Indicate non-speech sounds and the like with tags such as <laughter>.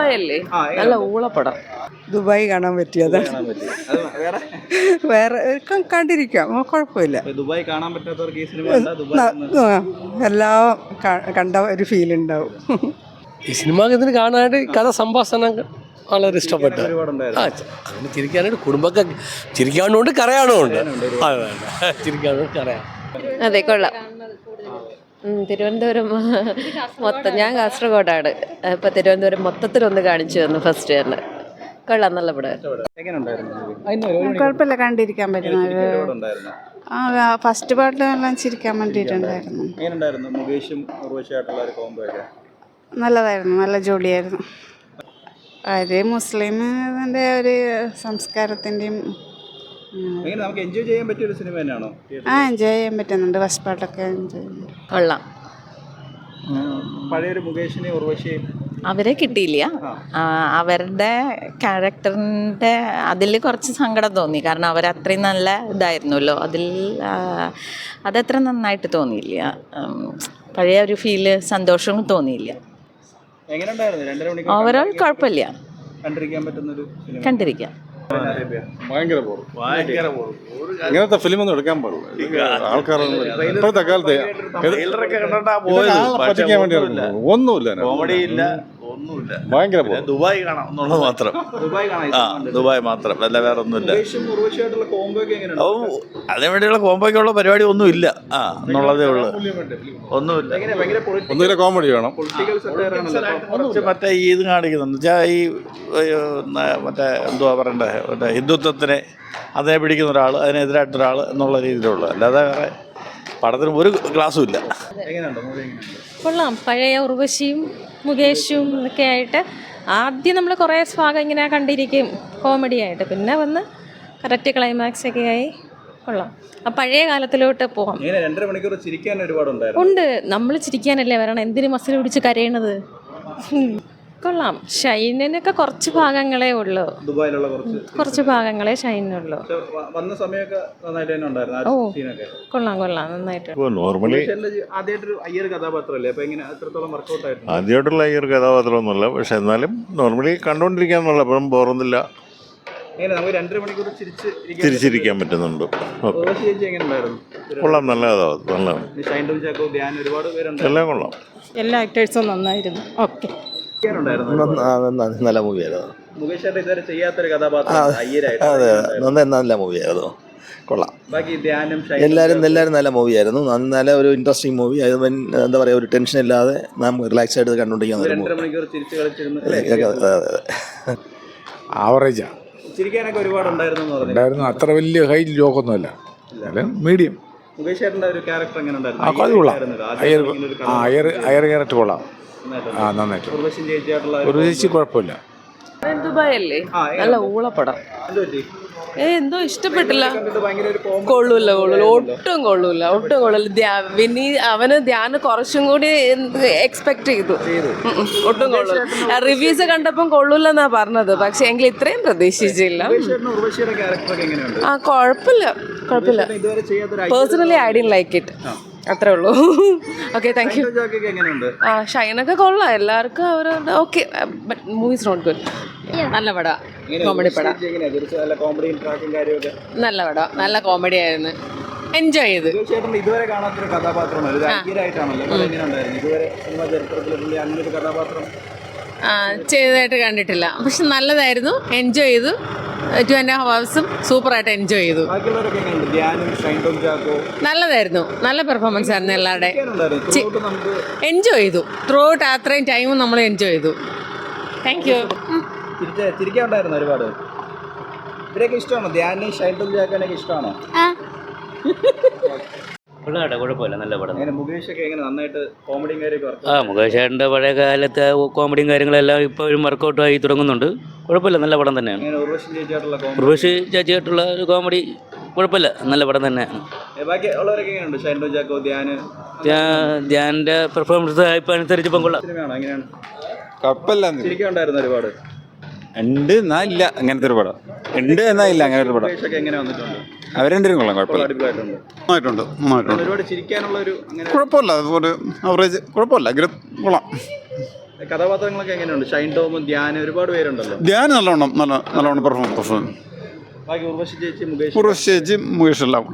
Dubai അല്ലേ നല്ല ഊളപ്പടം. Dubai കാണാൻ പറ്റിയത് കാണാൻ വേറെ? കണ്ടിരിക്കാം. കുഴപ്പമില്ല. ദുബായ് കാണാൻ പറ്റാത്തവർക്ക് ഈ സിനിമ എല്ലാം കണ്ട ഒരു ഫീൽ ഉണ്ടാവും. ഈ സിനിമ ഇതിന് കാണാനായിട്ട് കഥ സംഭാഷണം വളരെ ഇഷ്ടപ്പെട്ടു. ആ അങ്ങനെ ചിരിക്കാനായിട്ട് കുടുംബക്കാർ ചിരിക്കാനുണ്ട് കരയാനുമുണ്ട്. അതെ അതെ ചിരിക്കാനുണ്ട് കരയാൻ അതെ കൊള്ളാം. തിരുവനന്തപുരം മൊത്തം ഞാൻ കാസർഗോഡാണ്. ഇപ്പൊ തിരുവനന്തപുരം മൊത്തത്തിലൊന്ന് കാണിച്ചു തന്നു ഫസ്റ്റ് തന്നെ കൊള്ളാം നല്ല പടം. ഉണ്ടായിരുന്നു കുഴപ്പമില്ല കണ്ടിരിക്കാൻ പറ്റുന്ന ഒരു ഒരുപാടുണ്ടായിരുന്നു ആ ഫസ്റ്റ് പാട്ട് എല്ലാം ചിരിക്കാൻ വേണ്ടിയിട്ടുണ്ടായിരുന്നു. നല്ലതായിരുന്നു നല്ല ജോലിയായിരുന്നു അത് മുസ്ലിമിന്റെ ഒരു സംസ്കാരത്തിന്റെയും എങ്ങനെ നമുക്ക് എൻജോയ് ചെയ്യാൻ പറ്റിയ ഒരു സിനിമ തന്നെയാണോ? ആ എൻജോയ് ചെയ്യാൻ പറ്റുന്നുണ്ട്. ഫസ്റ്റ് പാർട്ടൊക്കെ എൻജോയ് കൊള്ളാം. പഴയൊരു മുകേഷിനെയും ഉർവശിയെയും അവരെ കിട്ടിയില്ല. അവരുടെ ക്യാരക്ടറിന്റെ അതിൽ കുറച്ച് സങ്കടം തോന്നി. കാരണം അവർ അത്രയും നല്ല ഇതായിരുന്നല്ലോ. അതിൽ അതത്ര നന്നായിട്ട് തോന്നിയില്ല. പഴയ ഒരു ഫീൽ സന്തോഷവും തോന്നിയില്ല. എങ്ങനെ ഉണ്ടായിരുന്നു രണ്ടര മണിക്കൂർ ഓവറോൾ കുഴപ്പമില്ല. കണ്ടിരിക്കാൻ ഭയങ്കര ബോറും ഇങ്ങനത്തെ ഫിലിം ഒന്നും എടുക്കാൻ പാടില്ല. ആൾക്കാർ ഇപ്പോഴത്തെ കാലത്ത് പറ്റിക്കാൻ വേണ്ടി ഒന്നുമില്ല. കോമഡി ഇല്ല. ഒന്നുമില്ല. ഭയങ്കര ദുബായ് കാണാം എന്നുള്ളത് മാത്രം. ദുബായ് കാണാം ആ ദുബായ് മാത്രം. അല്ല വേറെ ഒന്നുമില്ല. മുകേഷും ഉർവശിയായിട്ടുള്ള കോംബോ ഒക്കെ എങ്ങനെയുണ്ട്? ഓ അതിനു വേണ്ടിയുള്ള കോമ്പോയ്ക്കുള്ള പരിപാടി ഒന്നും ഇല്ല ആ എന്നുള്ളതേ ഉള്ളൂ. ഒന്നുമില്ല. ഒന്നുകിലെ കോമഡി വേണം. കുറച്ച് മറ്റേ ഈ ഇത് കാണിക്കുന്നുണ്ട്. വെച്ചാൽ ഈ മറ്റേ എന്തുവാ പറയണ്ടേ? മറ്റേ ഹിന്ദുത്വത്തിനെ അതിനെ പിടിക്കുന്ന ഒരാൾ അതിനെതിരായിട്ടൊരാൾ എന്നുള്ള രീതിയിലുള്ള. അല്ലാതെ വേറെ പടത്തിന് ഒരു ക്ലാസ്സും ഇല്ല. കൊള്ളാം. പഴയ ഉർവശിയും മുകേഷും ഒക്കെ ആയിട്ട് ആദ്യം നമ്മൾ കുറേ ഭാഗം ഇങ്ങനെ കണ്ടിരിക്കും. കോമഡി ആയിട്ട്. പിന്നെ വന്ന് കറക്റ്റ് ക്ലൈമാക്സ് ഒക്കെ ആയി. കൊള്ളാം. ആ പഴയ കാലത്തിലോട്ട് പോവാം. എങ്ങനെ രണ്ടര മണിക്കൂർ ചിരിക്കാൻ ഒരുപാടുണ്ട് ഉണ്ട്. നമ്മൾ ചിരിക്കാനല്ലേ വരണം. എന്തിനും മസിൽ പിടിച്ച് കരയണത്. കൊള്ളാം. ഷൈനിനൊക്കെ കുറച്ച് ഭാഗങ്ങളേ ഉള്ളൂ. ദുബായിലുള്ള കുറച്ച് കുറച്ച് ഭാഗങ്ങളെ ഷൈനുള്ളൂ വന്ന സമയമൊക്കെ നന്നായിട്ട് തന്നെ ഉണ്ടായിരുന്നു ആ ഓ. സീനൊക്കെ കൊള്ളാം കൊള്ളാം. നന്നായിട്ട്. നോർമലി ആദ്യമായിട്ടൊരു അയ്യർ കഥാപാത്രമല്ലേ അപ്പൊ എങ്ങനെ വർക്കൗട്ട് ആയിരുന്നു? ആദ്യമായിട്ടുള്ള അയ്യർ കഥാപാത്രമൊന്നുമല്ല. പക്ഷെ എന്നാലും നോർമലി കണ്ടോണ്ടിരിക്കാന്നുള്ള അപ്പം ബോറൊന്നുമില്ല തിരിച്ചിരിക്കാൻ പറ്റുന്നുണ്ട്. ഓക്കെ. ഉർവശി ചേച്ചി എങ്ങനെ ഉണ്ടായിരുന്നു കൊള്ളാം നല്ല കഥാപാത്രം പേരുണ്ടായിരുന്നു എല്ലാം കൊള്ളാം. എല്ലാ ആക്ടേഴ്സും നന്നായിരുന്നു. ഓക്കെ. നല്ല മൂവിയായിരുന്നു. അയ്യരായിട്ട് അതെ നല്ല നല്ല മൂവിയായിരുന്നു. കൊള്ളാം. എല്ലാവരും എല്ലാവരും നല്ല മൂവിയായിരുന്നു. നല്ല ഒരു ഇൻട്രസ്റ്റിംഗ് മൂവി അത് എന്താ പറയുക ഒരു ടെൻഷൻ ഇല്ലാതെ നാം റിലാക്സ് ആയിട്ട് കണ്ടുകൊണ്ടിരിക്കുന്ന ഒരു മൂവി മണിക്കൂർ ചിരിച്ച് കളിച്ചിരുന്നു ആവറേജാണ് ചിരിക്കാനൊക്കെ ഒരുപാട് ഉണ്ടായിരുന്നു എന്ന് പറഞ്ഞു ഉണ്ടായിരുന്നു. അത്ര വലിയ ഹൈ ജോക്കൊന്നുമല്ല മീഡിയം മുകേഷ് ചേട്ടന്റെ ഒരു ക്യാരക്ടർ എങ്ങനെ ഉണ്ടായിരുന്നു? ആ അത് കൊള്ളാം ആയിരുന്നല്ലോ. ആദ്യം അയർ അയർ അയർ കൊള്ളാം. ആ നന്നായിട്ട് ഒരു ചേച്ചി കുഴപ്പമില്ല. നല്ല ഊളപ്പടം. എന്ത് ഏ എന്തോ ഇഷ്ടപ്പെട്ടില്ല. കൊള്ളൂല്ല കൊള്ളൂല കൊള്ളൂല. ഒട്ടും കൊള്ളൂല ഒട്ടും കൊള്ളൂല. വിനി വിനീ അവന് ധ്യാന് കുറച്ചും കൂടി എക്സ്പെക്ട് ചെയ്തു. ഒട്ടും കൊള്ളൂല. റിവ്യൂസ് കണ്ടപ്പം കൊള്ളൂലെന്നാ പറഞ്ഞത്. പക്ഷെ എങ്കിൽ ഇത്രയും പ്രതീക്ഷിച്ചില്ല. ആ കുഴപ്പമില്ല കുഴപ്പമില്ല. ചേട്ടൻ ഇതുവരെ ചെയ്യാത്തൊരു personally I didn't like it അത്രേ ഉള്ളൂ. ഓക്കെ താങ്ക് യു ആ ഷൈനൊക്കെ കൊള്ളാം. എല്ലാവർക്കും അവരുടെ okay but movies not good നല്ല പടം. കോമഡി പടം. നല്ല പടം. നല്ല കോമഡി ആയിരുന്നു. എൻജോയ് ചെയ്ത്. ചേട്ടൻ ഇതുവരെ കാണാത്തൊരു കഥാപാത്രമാണ് ചെയ്തതായിട്ട് കണ്ടിട്ടില്ല. പക്ഷെ നല്ലതായിരുന്നു. എൻജോയ് ചെയ്തു. ടു ആൻഡ് ഹാഫ് ഹവേഴ്സും സൂപ്പറായിട്ട് എൻജോയ് ചെയ്തു. നല്ലതായിരുന്നു. നല്ല പെർഫോമൻസ് ആയിരുന്നു എല്ലാവരുടെ എൻജോയ് ചെയ്തു. ത്രൂ ഔട്ട് അത്രയും ടൈമും നമ്മൾ എൻജോയ് ചെയ്തു. താങ്ക് യു ഒരുപാട്. ഇവരെയൊക്കെ ഇഷ്ടമാണോ? ധ്യാനും ഷൈൻ ടോം ഇഷ്ടമാണോ? <laughs> കൊള്ളാട്ടെ കുഴപ്പമില്ല. നല്ല പടം. അങ്ങനെ മുകേഷ് ഒക്കെ എങ്ങനെ നന്നായിട്ട് കോമഡിയും കാര്യമൊക്കെ ആ മുകേഷ് ഏട്ടന്റെ പഴയ കാലത്തെ കോമഡിയും കാര്യങ്ങളെല്ലാം ഇപ്പോഴും വർക്കൗട്ട് ആയി തുടങ്ങുന്നുണ്ട്. കുഴപ്പമില്ല നല്ല പടം തന്നെയാണ്. ഉർവശി ചേച്ചിയായിട്ടുള്ള കോമഡി ഉർവശി ചേച്ചിയായിട്ടുള്ള ഒരു കോമഡി കുഴപ്പമില്ല നല്ല പടം തന്നെയാണ്. ബാക്കി ഉള്ളവരൊക്കെ എങ്ങനെയുണ്ട്? ധ്യാന്? പെർഫോമൻസ് ഇപ്പം അനുസരിച്ച് ഇപ്പം കൊള്ളാം എങ്ങനെയാണ്? ചിരിക്കുണ്ടായിരുന്നു ഒരുപാട്? ഉണ്ട് എന്നാ ഇല്ല. അങ്ങനത്തെ ഒരു പടം. ഉണ്ട് എന്നാ ഇല്ല അങ്ങനെ ഒരു പടം. എങ്ങനെ വന്നിട്ടുണ്ട്? അവരെന്തിനും കൊള്ളാം കുഴപ്പമില്ല. അടിപൊളിയായിട്ടുണ്ട്. നന്നായിട്ടുണ്ട് നന്നായിട്ടുണ്ട്. ഒരുപാട് ചിരിക്കാനുള്ള ഒരു അങ്ങനെ കുഴപ്പമില്ല ഒരു അവറേജ് കുഴപ്പമില്ല എങ്കിലും കൊള്ളാം. കഥാപാത്രങ്ങളൊക്കെ എങ്ങനെയുണ്ട്? ഷൈൻ ടോമും ധ്യാനം ഒരുപാട് പേരുണ്ടല്ലോ. ധ്യാനം നല്ലോണം നല്ല നല്ലോണം പെർഫോം പെർഫോം ബാക്കി ഉർവശി ചേച്ചി മുകേഷ് ഉർവശി ചേച്ചി മുകേഷ് എല്ലാം